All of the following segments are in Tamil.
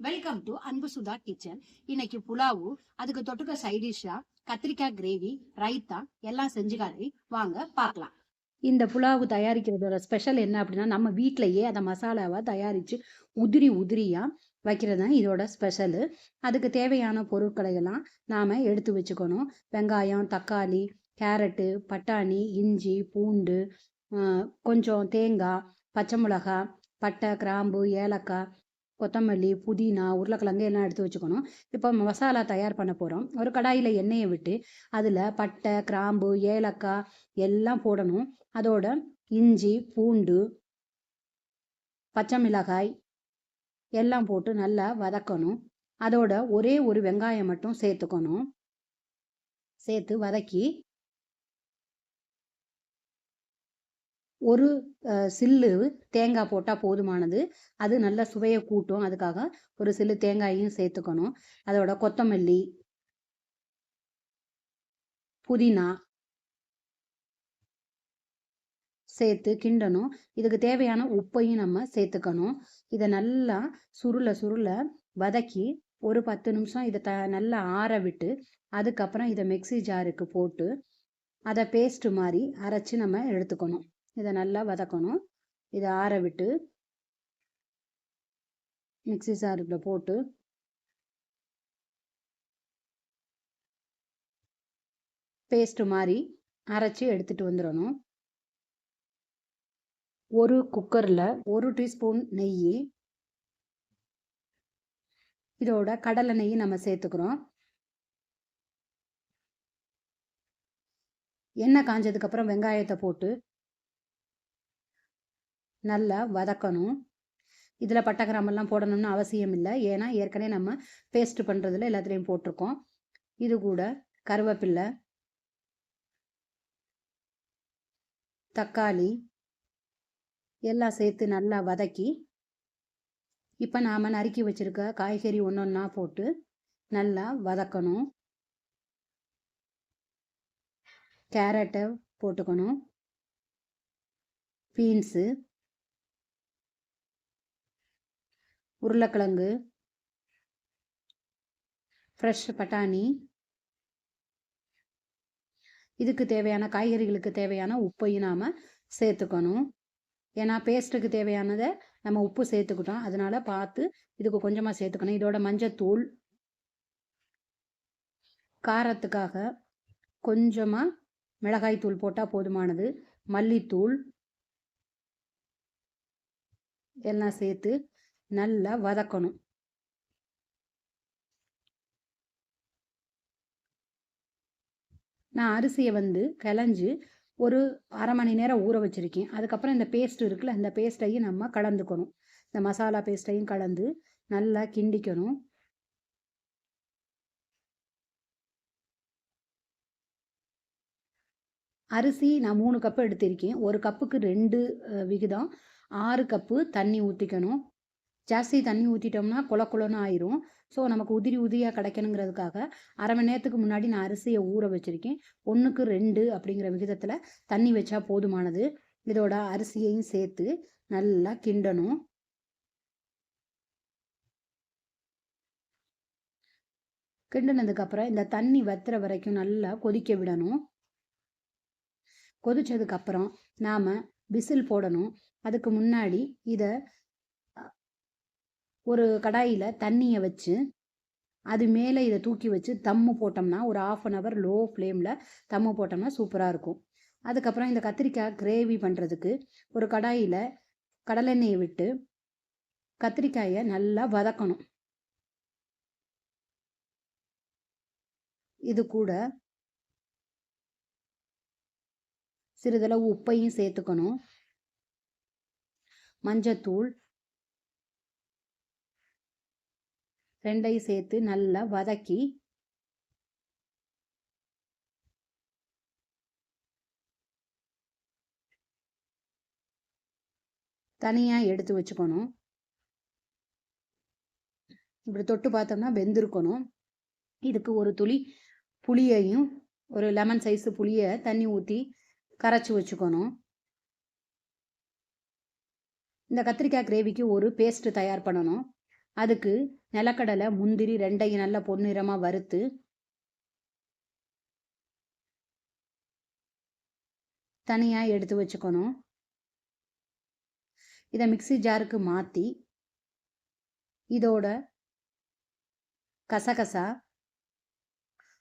வெல்கம் டு அன்பு சுதா கிச்சன் இன்னைக்கு புலாவு அதுக்கு தொட்டுக்க சைடிஷா கத்திரிக்காய் கிரேவி ரைத்தா எல்லாம் செஞ்சுக்காரு வாங்க பார்க்கலாம். இந்த புலாவு தயாரிக்கிறதோட ஸ்பெஷல் என்ன அப்படின்னா நம்ம வீட்டிலையே அந்த மசாலாவை தயாரித்து உதிரி உதிரியாக வைக்கிறது தான் இதோட ஸ்பெஷலு அதுக்கு தேவையான பொருட்களை எல்லாம் நாம் எடுத்து வச்சுக்கணும். வெங்காயம் தக்காளி கேரட்டு பட்டாணி இஞ்சி பூண்டு கொஞ்சம் தேங்காய் பச்சை மிளகாய் பட்டை கிராம்பு ஏலக்காய் கொத்தமல்லி புதினா உருளைக்கிழங்கு எல்லாம் எடுத்து வச்சுக்கணும். இப்போ மசாலா தயார் பண்ண போகிறோம் ஒரு கடாயில் எண்ணெயை விட்டு அதில் பட்டை கிராம்பு ஏலக்காய் எல்லாம் போடணும். அதோட இஞ்சி பூண்டு பச்சை மிளகாய் எல்லாம் போட்டு நல்லா வதக்கணும். அதோட ஒரே ஒரு வெங்காயம் மட்டும் சேர்த்துக்கணும். சேர்த்து வதக்கி ஒரு சில்லு தேங்காய் போட்டால் போதுமானது. அது நல்ல சுவையை கூட்டும். அதுக்காக ஒரு சில்லு தேங்காயையும் சேர்த்துக்கணும். அதோட கொத்தமல்லி புதினா சேர்த்து கிண்டணும். இதுக்கு தேவையான உப்பையும் நம்ம சேர்த்துக்கணும். இதை நல்லா சுருள சுருள வதக்கி ஒரு பத்து நிமிஷம் இதை த நல்லா ஆற விட்டு அதுக்கப்புறம் இதை மிக்ஸி ஜாருக்கு போட்டு அதை பேஸ்ட் மாதிரி அரைச்சி நம்ம எடுத்துக்கணும். இதை நல்லா வதக்கணும். இதை ஆற விட்டு மிக்ஸி ஜாருக்குள்ள போட்டு பேஸ்ட் மாதிரி அரைச்சி எடுத்துட்டு வந்துடணும் ஒரு குக்கரில் ஒரு டீஸ்பூன் நெய் இதோட கடலை நெய் நம்ம சேர்த்துக்கிறோம். எண்ணெய் காஞ்சதுக்கப்புறம் வெங்காயத்தை போட்டு நல்லா வதக்கணும். இதில் பட்டை கிராம்பெல்லாம் போடணும்னு அவசியம் இல்லை ஏன்னா ஏற்கனவே நம்ம பேஸ்ட் பண்ணுறதுல எல்லாத்துலேயும் போட்டிருக்கோம். இது கூட கருவேப்பில்லை தக்காளி எல்லாம் சேர்த்து நல்லா வதக்கி இப்போ நாம் நறுக்கி வச்சிருக்க காய்கறி ஒன்று ஒன்றா போட்டு நல்லா வதக்கணும். கேரட்டை போட்டுக்கணும். பீன்ஸு உருளைக்கிழங்கு ஃப்ரெஷ் பட்டாணி இதுக்கு தேவையான காய்கறிகளுக்கு தேவையான உப்பையும் நாம் சேர்த்துக்கணும். ஏன்னா பேஸ்ட்டுக்கு தேவையானதை நம்ம உப்பு சேர்த்துக்கிட்டோம். அதனால பார்த்து இதுக்கு கொஞ்சமாக சேர்த்துக்கணும். இதோட மஞ்சத்தூள் காரத்துக்காக கொஞ்சமாக மிளகாய் தூள் போட்டால் போதுமானது. மல்லித்தூள் எல்லாம் சேர்த்து நல்லா வதக்கணும். நான் அரிசியை வந்து கிளஞ்சு ஒரு அரை மணி நேரம் ஊற வச்சுருக்கேன். அதுக்கப்புறம் இந்த பேஸ்ட் இருக்குல்ல இந்த பேஸ்ட்டையும் நம்ம கலந்துக்கணும். இந்த மசாலா பேஸ்ட்டையும் கலந்து நல்லா கிண்டிக்கணும். அரிசி நான் மூணு கப்பு எடுத்திருக்கேன். ஒரு கப்புக்கு ரெண்டு விகிதம். ஆறு கப்பு தண்ணி ஊற்றிக்கணும் ஜாஸ்தி தண்ணி ஊற்றிட்டோம்னா குல குலன்னு ஆயிரும். ஸோ நமக்கு உதிரி உதிரியாக கிடைக்கணுங்கிறதுக்காக அரை மணி நேரத்துக்கு முன்னாடி நான் அரிசியை ஊற வச்சுருக்கேன். ஒன்றுக்கு ரெண்டு அப்படிங்கிற விகிதத்தில் தண்ணி வச்சா போதுமானது. இதோட அரிசியையும் சேர்த்து நல்லா கிண்டணும். கிண்டினதுக்கப்புறம் இந்த தண்ணி வத்துற வரைக்கும் நல்லா கொதிக்க விடணும். கொதிச்சதுக்கப்புறம் நாம் விசில் போடணும். அதுக்கு முன்னாடி இதை ஒரு கடாயில் தண்ணியை வச்சு அது மேலே இதை தூக்கி வச்சு தம்மு போட்டோம்னா ஒரு ஆஃப் அன் ஹவர் லோ ஃப்ளேமில் தம்மு போட்டோம்னா சூப்பராக இருக்கும். அதுக்கப்புறம் இந்த கத்திரிக்காய் கிரேவி பண்ணுறதுக்கு ஒரு கடாயில் கடலெண்ணெயை விட்டு கத்திரிக்காயை நல்லா வதக்கணும். இது கூட சிறிதளவு உப்பையும் சேர்த்துக்கணும். மஞ்சத்தூள் ரெண்டையும் சேர்த்து நல்லா வதக்கி தனியாக எடுத்து வச்சுக்கணும். இப்படி தொட்டு பார்த்தோம்னா வெந்திருக்கணும். இதுக்கு ஒரு துளி புளியையும் ஒரு லெமன் சைஸு புளியை தண்ணி ஊற்றி கரைச்சி வச்சுக்கணும். இந்த கத்திரிக்காய் கிரேவிக்கு ஒரு பேஸ்ட் தயார் பண்ணணும். அதுக்கு நிலக்கடலை முந்திரி ரெண்டையும் நல்லா பொன்னிறமாக வறுத்து தனியாக எடுத்து வச்சுக்கணும். இதை மிக்ஸி ஜாருக்கு மாற்றி இதோட கசகசா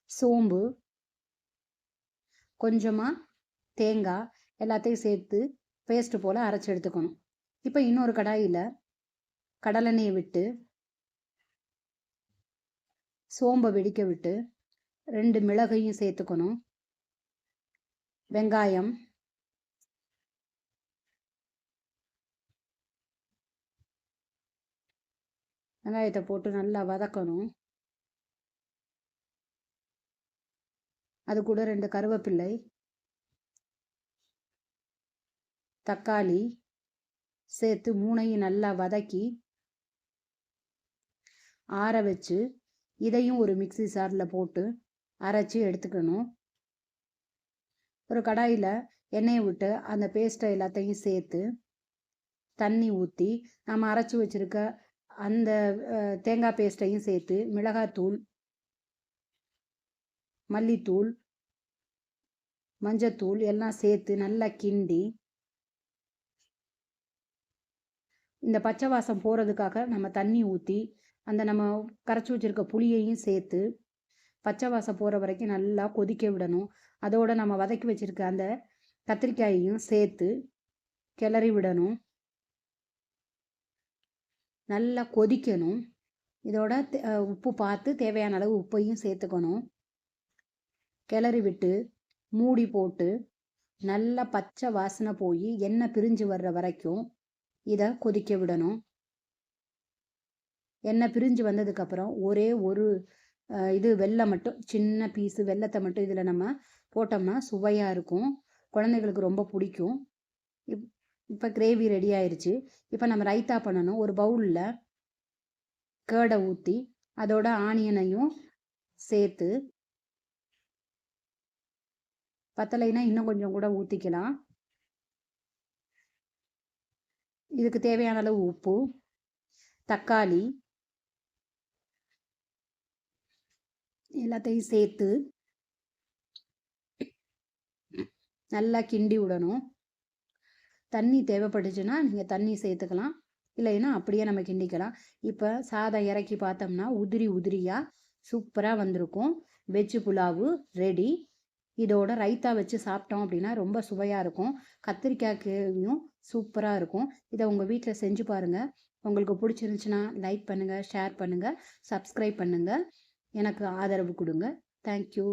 சோம்பு கொஞ்சமாக தேங்காய் எல்லாத்தையும் சேர்த்து பேஸ்ட்டு போல் அரைச்சி எடுத்துக்கணும். இப்போ இன்னொரு கடாயில் கடலெண்ணெயை விட்டு சோம்பை வெடிக்க விட்டு ரெண்டு மிளகையும் சேர்த்துக்கணும். வெங்காயம். வெங்காயத்தை போட்டு நல்லா வதக்கணும். அது கூட ரெண்டு கருவேப்பிள்ளை. தக்காளி. சேர்த்து மூணையும் நல்லா வதக்கி ஆற வச்சு இதையும் ஒரு மிக்ஸி சாரில் போட்டு அரைச்சி எடுத்துக்கணும். ஒரு கடாயில் எண்ணெயை விட்டு அந்த பேஸ்ட்டை எல்லாத்தையும் சேர்த்து தண்ணி ஊற்றி நம்ம அரைச்சி வச்சுருக்க அந்த தேங்காய் பேஸ்ட்டையும் சேர்த்து மிளகாத்தூள் மல்லித்தூள் மஞ்சத்தூள் எல்லாம் சேர்த்து நல்லா கிண்டி இந்த பச்சை வாசம் போகிறதுக்காக நம்ம தண்ணி ஊற்றி அந்த நம்ம கரைச்சி வச்சுருக்க புளியையும் சேர்த்து பச்சை வாசம் போகிற வரைக்கும் நல்லா கொதிக்க விடணும். அதோட நம்ம வதக்கி வச்சிருக்க அந்த கத்திரிக்காயையும் சேர்த்து கிளறி விடணும். நல்லா கொதிக்கணும். இதோட உப்பு பார்த்து தேவையான அளவு உப்பையும் சேர்த்துக்கணும். கிளறி விட்டு மூடி போட்டு நல்லா பச்சை வாசனை போய் எண்ணெய் பிரிஞ்சு வர்ற வரைக்கும் இதை கொதிக்க விடணும். எண்ணெய் பிரிஞ்சு வந்ததுக்கப்புறம் ஒரே ஒரு இது வெள்ளை மட்டும் சின்ன பீஸு வெல்லத்தை மட்டும் இதில் நம்ம போட்டோம்னா சுவையாக இருக்கும். குழந்தைகளுக்கு ரொம்ப பிடிக்கும். இப் இப்போ கிரேவி ரெடி ஆயிடுச்சு இப்போ நம்ம ரைத்தா பண்ணணும். ஒரு பவுலில் கேடை ஊற்றி அதோட ஆனியனையும் சேர்த்து பத்தலைனா இன்னும் கொஞ்சம் கூட ஊற்றிக்கலாம் இதுக்கு தேவையான அளவு உப்பு தக்காளி எல்லாத்தையும் சேர்த்து நல்லா கிண்டி விடணும். தண்ணி தேவைப்பட்டுச்சுன்னா நீங்கள் தண்ணி சேர்த்துக்கலாம். இல்லைன்னா அப்படியே நம்ம கிண்டிக்கலாம். இப்போ சாதம் இறக்கி பார்த்தோம்னா உதிரி உதிரியாக சூப்பராக வந்திருக்கும். வெஜ்ஜு புலாவு ரெடி இதோட ரைத்தா வச்சு சாப்பிட்டோம் அப்படின்னா ரொம்ப சுவையாக இருக்கும். கத்திரிக்காய் சூப்பராக இருக்கும். இதை உங்கள் வீட்டில் செஞ்சு பாருங்கள் உங்களுக்கு பிடிச்சிருந்துச்சுன்னா லைக் பண்ணுங்கள் ஷேர் பண்ணுங்கள் சப்ஸ்கிரைப் பண்ணுங்கள் எனக்கு ஆதரவு கொடுங்க. தேங்க்யூ